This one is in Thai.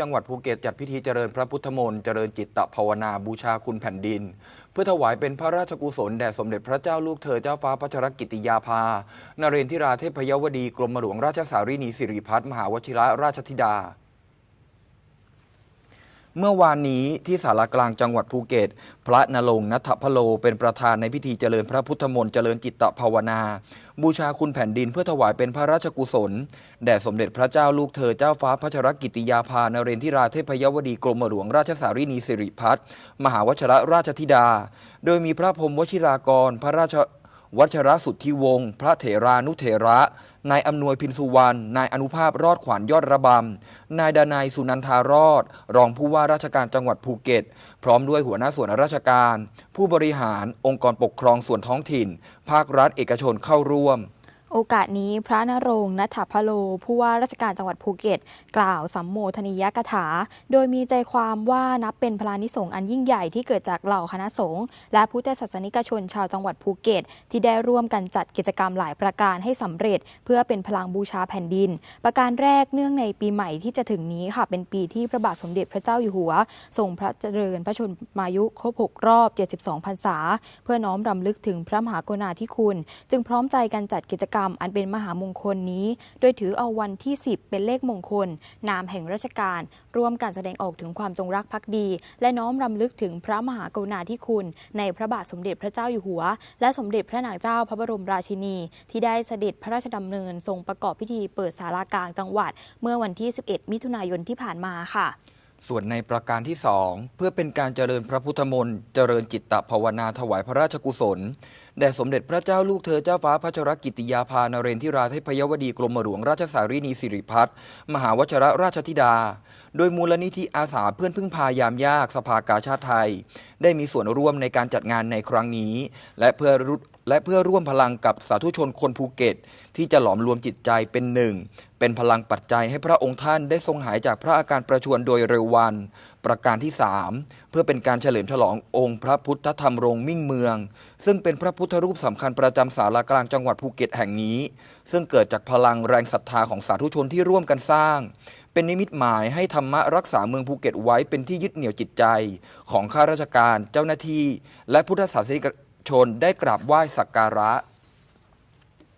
จังหวัดภูเก็ตจัดพิธีเจริญพระพุทธมนต์เจริญจิตตภาวนาบูชาคุณแผ่นดิน เพื่อถวายเป็นพระราชกุศลแด่สมเด็จพระเจ้าลูกเธอเจ้าฟ้าพัชรกิติยาภา นเรนทิราเทพยวดีกรมหลวงราชสารินีสิริพัฒน์มหาวชิระราชธิดา เมื่อวานนี้ที่ศาลากลางจังหวัดภูเก็ต พระนรงนัทพโลเป็นประธานในพิธีเจริญพระพุทธมนต์เจริญจิตตภาวนา บูชาคุณแผ่นดินเพื่อถวายเป็นพระราชกุศล แด่สมเด็จพระเจ้าลูกเธอเจ้าฟ้าพัชรกิติยาภานเรนทิราเทพยวดีกรมหลวงราชสารินีสิริพัฒน์มหาวชรราชธิดา โดยมีพระพรมวชิรากรพระราช วัชรสุทธิวงศ์พระเถรานุเถระ นายอำนวยพินสุวรรณ นายอนุภาพรอดขวัญยอดระบำ นายดานายสุนันทารอด รองผู้ว่าราชการจังหวัดภูเก็ต พร้อมด้วยหัวหน้าส่วนราชการ ผู้บริหารองค์กรปกครองส่วนท้องถิ่น ภาครัฐเอกชนเข้าร่วม โอกาสนี้พระนรงค์นัทพโล ผู้ว่าราชการจังหวัดภูเก็ต กล่าวสัมโมทนียกถา โดยมีใจความว่านับเป็นพลานิสงส์อันยิ่งใหญ่ที่เกิดจากเหล่าคณะสงฆ์และพุทธศาสนิกชนชาวจังหวัดภูเก็ต ที่ได้ร่วมกันจัดกิจกรรมหลายประการให้สำเร็จ เพื่อเป็นพลังบูชาแผ่นดิน ประการแรกเนื่องในปีใหม่ที่จะถึงนี้ค่ะเป็นปีที่พระบาทสมเด็จพระเจ้าอยู่หัวทรงพระเจริญพระชนมายุครบ6รอบ 72พรรษา เพื่อน้อมรำลึกถึงพระมหากรุณาธิคุณ จึงพร้อมใจกันจัดกิจกรรมอันเป็นมหามงคลนี้ โดยถือเอาวันที่ 10 เป็นเลขมงคล นามแห่งราชการ ร่วมการแสดงออกถึงความจงรักภักดี และน้อมรำลึกถึงพระมหากรุณาธิคุณ ในพระบาทสมเด็จพระเจ้าอยู่หัว และสมเด็จพระนางเจ้าพระบรมราชินี ที่ได้เสด็จพระราชดำเนินทรงประกอบพิธีเปิดศาลากลางจังหวัด เมื่อวันที่ 11 มิถุนายนที่ผ่านมาค่ะ ส่วนในประการที่สองเพื่อเป็นการเจริญพระพุทธมนต์เจริญจิตตภาวนาถวายพระราชกุศล แด่สมเด็จพระเจ้าลูกเธอเจ้าฟ้าพัชรกิติยาภานเรนทิราเทพยวดีกรมหลวงราชสารินีสิริพัฒน์มหาวชรราชธิดา โดยมูลนิธิอาสาเพื่อนพึ่งพายามยากสภากาชาติไทย ได้มีส่วนร่วมในการจัดงานในครั้งนี้ และเพื่อรุและเพื่อร่วมพลังกับสาธุชนคนภูเก็ต ที่จะหลอมรวมจิตใจเป็นหนึ่ง เป็นพลังปัจจัยให้พระองค์ท่านได้ทรงหายจากพระอาการประชวรโดยเร็ววัน ประการที่ 3 เพื่อเป็นการเฉลิมฉลององค์พระพุทธธรรมรงมิ่งเมือง ซึ่งเป็นพระพุทธรูปสำคัญประจำศาลากลางจังหวัดภูเก็ตแห่งนี้ ซึ่งเกิดจากพลังแรงศรัทธาของสาธุชนที่ร่วมกันสร้าง เป็นนิมิตหมายให้ธรรมะรักษาเมืองภูเก็ตไว้เป็นที่ยึดเหนี่ยวจิตใจ ของข้าราชการเจ้าหน้าที่ และพุทธศาสนิกชนได้กราบไหว้สักการะ